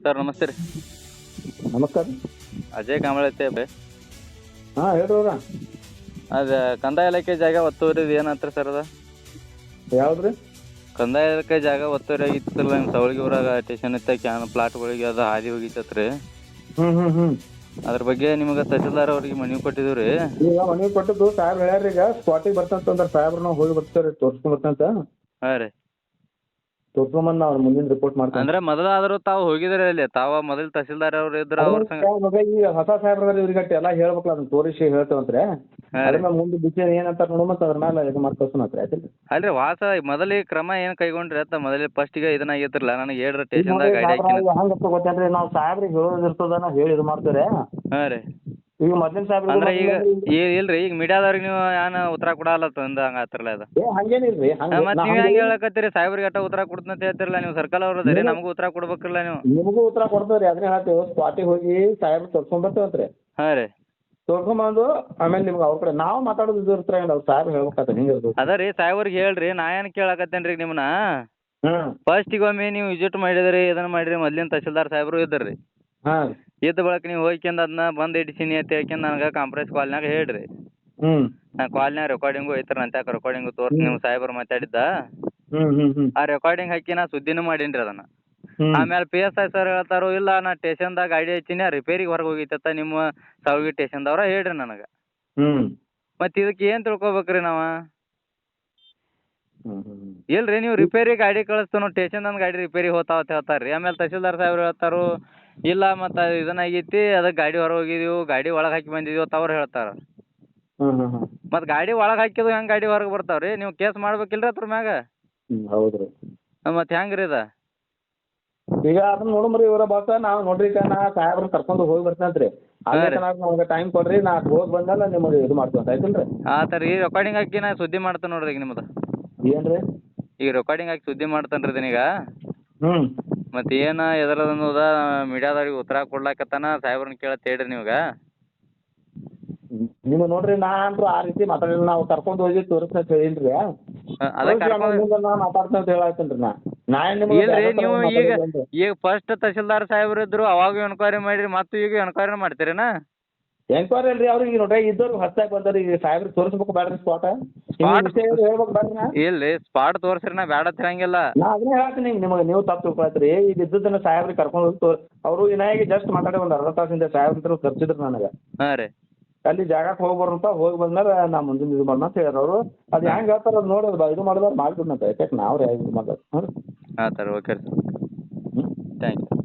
Sir ನಮಸ್ತೆ ರೀ. ನಮಸ್ಕಾರ. ಅಜಯ್ ಕಾಂಬಳೆ ಬೇ. ಹಾಂ ಹೇಳ್ರಿ ಅದ ಕಂದಾಯ ಇಲಾಖೆ ಜಾಗ ಒತ್ತುವರಿ ಏನಂತ್ರಿ ಸರ್ ಅದ? ಯಾವ್ದು ಕಂದಾಯ ಇಲಾಖೆ ಜಾಗ ಒತ್ತುವರಿ ಆಗಿತ್ತಲ್ಲ ನಿಮ್ಮ ಸವಳಿಗೆ ಊರಾಗ ಸ್ಟೇಷನ್ ಇತ್ತ ಕ್ಯಾನ್ ಪ್ಲಾಟ್ಗಳಿಗೆ ಅದು ಹಾದಿ ಹೋಗಿತ್ತತ್ರಿ ಹ್ಞೂ ಹ್ಞೂ ಹ್ಞೂ ಅದ್ರ ಬಗ್ಗೆ ನಿಮಗೆ ತಹಸೀಲ್ದಾರ್ ಅವ್ರಿಗೆ ಮನವಿ ಕೊಟ್ಟಿದ್ದೀವಿ ರೀ. ಈಗ ಮನೆಗೆ ಕೊಟ್ಟಿದ್ದು ಸಾಹೇಬ್ರು ಹೇಳ್ಯಾರ ಈಗ ಸ್ಪಾಟಿಗೆ ಬರ್ತಂತಂದ್ರೆ ಸಾಹೇಬ್ರು ನಾವು ಹೋಗಿ ಬರ್ತಾರೆ ತೋರಿಸ್ಕೊಂಡ್ ಬರ್ತಂತ. ಹಾಂ ರೀ. ತೋರ್ಸ್ಕೊಂಬಂದು ಅವ್ರ ಮುಂದಿನ ರಿಪೋರ್ಟ್ ಮಾಡ್ತಾರೆ ಅಂದ್ರೆ ಮೊದಲಾದರೂ ತಾವು ಹೋಗಿದ್ರೆ ಅಲ್ಲಿ ತಾವ ಮೊದಲು ತಹಸೀಲ್ದಾರ್ ಅವ್ರು ಇದ್ರ ಅವ್ರ ಸಂಗ ಈ ಹೊಸ ಸಾಹೇಬ್ರ ಇವ್ರಿಗೆ ಎಲ್ಲ ಹೇಳ್ಬೇಕಲ್ಲ ಅದನ್ನ ತೋರಿಸಿ ಹೇಳ್ತೇವಂತ್ರೆ. ಹಾಂ ರೀ. ಅದ್ರ ಮುಂದೆ ಬಿಸಿ ಏನಂತ ನೋಡೋಣ ಮತ್ತೆ ಅದ್ರ ಮೇಲೆ ಇದು ಮಾಡಿ ಕಳ್ಸೋಣತ್ರಿ ಆಯ್ತಿಲ್ಲ ಅಲ್ರಿ ವಾಸ ಮೊದಲಿಗೆ ಕ್ರಮ ಏನು ಕೈಗೊಂಡ್ರಿ ಅಂತ ಮೊದಲೇ ಫಸ್ಟಿಗೆ ಇದನ್ನ ಆಗೈತ್ರಲ್ಲ ನನಗೆ ಹೇಳ್ರಿ ಸ್ಟೇಷನ್ದಾಗ ಗಾಡಿ ಹಾಕಿನ. ಹಂಗಪ್ಪ ಗೊತ್ತೇನ್ರಿ ನಾವು ಸಾಹೇಬ್ರಿಗೆ ಹೇಳೋದು ಇರ್ತದ ನಾವು ಹೇಳಿ ಇದು ಮಾಡ್ತೇವೆ ಹಾ ರೀ. ಈಗ ಮೊದ್ಲಿನ ಸಾಹೇಬ್ರಿಗೆ ಅಂದ್ರೆ ಈಗ ಮೊದ್ಲು- ಈ- ಇಲ್ರಿ ಈಗ ಮೀಡಿಯಾದವ್ರಿಗೆ ನೀವು ಏನ ಉತ್ತರ ಕೊಡಲ್ಲ ತಂದ ಹಂಗ ಆತ್ರಲ್ಲ ಅದು? ಏ ಹಂಗೇನಿಲ್ರಿ ಹಂಗ ಮತ್ತೆ ನೀವು ಹೆಂಗೆ ಹೇಳಕತ್ತೀರಿ? ಸಾಹೇಬ್ರಿಗೆ ಅಟ್ಟ ಉತ್ತರ ಕೊಡ್ತಂತ ಅಂತ ಹೇಳ್ತಿರಲ್ಲ ನೀವು ಸರ್ಕಲ್ ಅವ್ರ ಅದೇರಿ ನಮಗೂ ಉತ್ತರ ಕೊಡ್ಬೇಕಿಲ್ಲ ನೀವು. ನಿಮಗೂ ಉತ್ತರ ಕೊಡ್ತೇವ್ರಿ ಅದನ್ನ ಹೇಳ್ತೇವೆ ಸ್ಪಾಟಿಗೆ ಹೋಗಿ ಸಾಹೇಬ್ರ ತೋರ್ಸ್ಕೊಂಡ್ ಬರ್ತೇವಂತ್ರಿ ಹಾಂ ರೀ. ತೋರ್ಸ್ಕೊಂಬಂದು ಆಮೇಲೆ ನಿಮ್ಗೆ ಅವ್ರ ಕಡೆ ನಾವು ಮಾತಾಡೋದು ಇದು ಇರ್ತಾರೆ ಅವ್ರು ಸಾಹೇಬ್ ಹೇಳ್ಬೇಕಾತ ಹಿಂಗೆ ಇರ್ತದೆ ಅದ ರೀ ಸಾಹೇಬ್ರಿಗೆ ಹೇಳ್ರಿ ನಾ ಏನು ಕೇಳಕತ್ತೇನ್ರಿ ನಿಮ್ನ? ನಿಮ್ಮನ್ನ ಫಸ್ಟ್ ಫಸ್ಟಿಗೆ ಒಮ್ಮೆ ನೀವು ವಿಸಿಟ್ ಮಾಡಿದ್ರಿ ಇದನ್ನ ಮಾಡಿರಿ ಮೊದ್ಲಿನ ತಹಸೀಲ್ದಾರ್ ಸಾಹೇಬ್ರು ಇದ್ದರು ಹಾಂ. ಇದ್ದ ಬಳಕ ನೀವು ಹೋಗ್ಕ್ಯಂದು ಅದನ್ನ ಬಂದು ಇಡ್ಸೀನಿ ಅಂತ ಹೇಳ್ಕ್ಯಂದು ನನಗೆ ಕಾಂಪ್ರೆಸ್ ಕಾಲ್ನಾಗ ಹೇಳ್ರಿ. ಹ್ಞೂ ನಾ ಕಾಲ್ನ್ಯಾಗ ರೆಕಾರ್ಡಿಂಗು ಐತ್ರಿ ಅಂತ ರೆಕಾರ್ಡಿಂಗು ತೋರ್ಸಿ ನಿಮ್ಮ ಸಾಹೇಬ್ರು ಮಾತಾಡಿದ್ದ. ಹ್ಞೂ ಹ್ಞೂ ಹ್ಞೂ ಆ ರೆಕಾರ್ಡಿಂಗ್ ಹಾಕಿ ನಾ ಸುದ್ದಿನೂ ಮಾಡೀನಿ ರೀ ಅದನ್ನ ಆಮೇಲೆ ಪಿ ಎಸ್ ಐ ಸರ್ ಹೇಳ್ತಾರೋ ಇಲ್ಲ ನಾ ಸ್ಟೇಷನ್ದಾಗ ಗಾಡಿ ಹಚ್ಚಿನಿ ರಿಪೇರಿಗೆ ಹೊರಗೆ ಹೋಗಿತ್ತ ನಿಮ್ಮ ಸಾವಗಿ ಸ್ಟೇಷನ್ದವ್ರ ಹೇಳ್ರಿ ನನಗೆ. ಹ್ಞೂ ಮತ್ತೆ ಇದಕ್ಕೆ ಏನು ತಿಳ್ಕೊಬೇಕ್ರಿ ನಾವು? ಇಲ್ರಿ ನೀವು ರಿಪೇರಿ ಗಾಡಿ ಕಳಿಸ್ತಾನು ಸ್ಟೇಷನ್ದಂದು ಗಾಡಿ ರಿಪೇರಿ ಹೋತಾವ ಅಂತ ಹೇಳ್ತಾರೆ ರೀ ಆಮೇಲೆ ತಹಸೀಲ್ದಾರ್ ಸಾಹೇಬ್ರು ಹೇಳ್ತಾರು ಇಲ್ಲ ಮತ್ತ ಇದನ್ನ ಆಗೇತಿ ಅದಕ್ಕೆ ಗಾಡಿ ಹೊರಗೆ ಹೋಗಿದೀವಿ ಗಾಡಿ ಒಳಗೆ ಹಾಕಿ ಬಂದಿದ್ದೀವಿ ಅಂತ ಅವ್ರು ಹೇಳ್ತಾರೆ. ಹ್ಮ್ ಮತ್ತು ಗಾಡಿ ಒಳಗೆ ಹಾಕಿದ್ದು ಹೆಂಗೆ ಗಾಡಿ ಹೊರಗೆ ಬರ್ತಾವ್ರಿ? ರೀ ನೀವು ಕೇಸ್ ಮಾಡ್ಬೇಕಿಲ್ರಿ ಅದ್ರ ಮ್ಯಾಗ? ಹ್ಞೂ ಹೆಂಗ್ರಿ ರೀ ಮತ್ತು ಹೆಂಗೆ ರೀ ಇದು? ಈಗ ಅದನ್ನ ನೋಡಮ್ರಿ ಇವರ ಬಾಸ ನಾವು ನೋಡ್ರಿ ಈಗ ನಾ ಸಾಹೇಬ್ರ ಕರ್ಕೊಂಡು ಹೋಗಿ ಬರ್ತೇನೆ ಅದೇ ಹಾಂ ರೀ. ಚೆನ್ನಾಗಿ ನಮ್ಗೆ ಟೈಮ್ ಕೊಡ್ರಿ ನಾ ಹೋಗಿ ಬಂದಲ್ಲ ನಿಮಗೆ ಇದು ಮಾಡ್ತೀವಿ ಅಂತ ಆಯ್ತಿಲ್ಲ ರೀ ರೆಕಾರ್ಡಿಂಗ್ ಹಾಕಿ ನಾ ಸುದ್ದಿ ಮಾಡ್ತೇನೆ ನೋಡ್ರಿ ಈಗ ನಿಮ್ಮದು ಏನ್ರಿ? ರೀ ಈಗ ರೆಕಾರ್ಡಿಂಗ್ ಹಾಕಿ ಸುದ್ದಿ ಮಾಡ್ತೇನೆ ರೀ ಈಗ. ಹ್ಞೂ ಮತ್ತು ಏನು ಎದರದನ್ನೋದ ಮೀಡಿಯಾದವ್ರಿಗೆ ಉತ್ತರ ಕೊಡ್ಲಾಕತ್ತಾನ ಸಾಹೇಬ್ರನ್ನ ಕೇಳತ್ತೆ ಹೇಳ್ರಿ ನೀವಾಗ. ನೀವು ನೋಡ್ರಿ ನಾ ಅಂದ್ರ ಆ ರೀತಿ ಮಾತಾಡಿಲ್ಲ. ನಾವು ಕರ್ಕೊಂಡು ಹೋಗಿ ತೋರಿಸ್ತಾ ಹೇಳಿಲ್ರಿ ಅದ ಕರ್ಕೊಂಡು ನಾ ಮಾತಾಡ್ತೇನೆ ಅಂತ ಹೇಳಾಕತ್ತೀನಿ ರೀ ನಾ. ನಾ ಏನ್ ನಿಮ್ಗೆ ಇಲ್ರಿ ಬೇರೆ ಥರ ನೀವು ಈಗ ಮಾತಾಡಿಲ್ಲ. ಈಗ ಫಸ್ಟ್ ತಹಸೀಲ್ದಾರ್ ಸಾಹೇಬ್ರು ಇದ್ರು ಅವಾಗ ಎನ್ಕ್ವೈರಿ ಮಾಡಿರಿ ಮತ್ತು ಈಗ ಎನ್ಕ್ವೈರಿ ಮಾಡ್ತೀರೇನ? ಎಂಕ್ವೈರಿ ಅಲ್ರಿ ಅವ್ರಿಗೆ ನೋಡ್ರಿ ಇದ್ದವ್ರು ಹೊಸ್ದಾಗಿ ಬಂದವ್ರಿ ಈಗ ಸಾಹೇಬ್ರಿಗೆ ತೋರಿಸ್ಬೇಕು ಬೇಡ್ರಿ ಸ್ಪಾಟ್ Spot- ಹೇಳ್ಬೇಕು ಬೇಡ್ರಿ ನಾ? ಇಲ್ರಿ ಸ್ಪಾಟ್ ತೋರ್ಸ್ರಿ ನಾ ಬೇಡ ತಿರಂಗಿಲ್ಲ ನಾ ಅದನ್ನೇ ಹೇಳ್ತೀನಿ ಈಗ ನಿಮಗೆ ನೀವು ತಪ್ಪು ತಿಳ್ಕೊಳತ್ರಿ. ಈಗ ಇದ್ದದನ್ನ ಸಾಹೇಬ್ರಿಗೆ ಕರ್ಕೊಂಡು ಹೋಗಿ ತೋರ್ ಅವರು ಇನ್ನಾಗಿ ಜಸ್ಟ್ ಮಾತಾಡಿ ಒಂದು ಅರ್ಧ ತಾಸಿಂದ ಸಾಹೇಬ್ರ ಹತ್ರ ಕರ್ಸಿದ್ರು ನನಗೆ. ಹಾಂ ರೀ. ಅಲ್ಲಿ ಜಾಗಕ್ಕೆ ಹೋಗಿ ಬರೋಂತ ಹೋಗಿ ಬಂದ್ಮೇಲೆ ನಾ ಮುಂದಿನ ಇದು ಮಾಡೋಣ ಅಂತ ಹೇಳ್ಯಾರ ಅವರು. ಅದು ಹೆಂಗೆ ಹೇಳ್ತಾರ ಅದು ನೋಡಿ ಅದು ಇದು ಮಾಡಿದ್ರೆ ಮಾಡ್ಬಿಡ್ನಂತ. ಯಾಕೆ ನಾವು ರೀ ಇದು ಮಾಡೋದು ಹಾಂ ಹಾಂ ಸರ್ ಓಕೆ ಸರ್ ಹ್ಞೂ ಥ್ಯಾಂಕ್ ಯು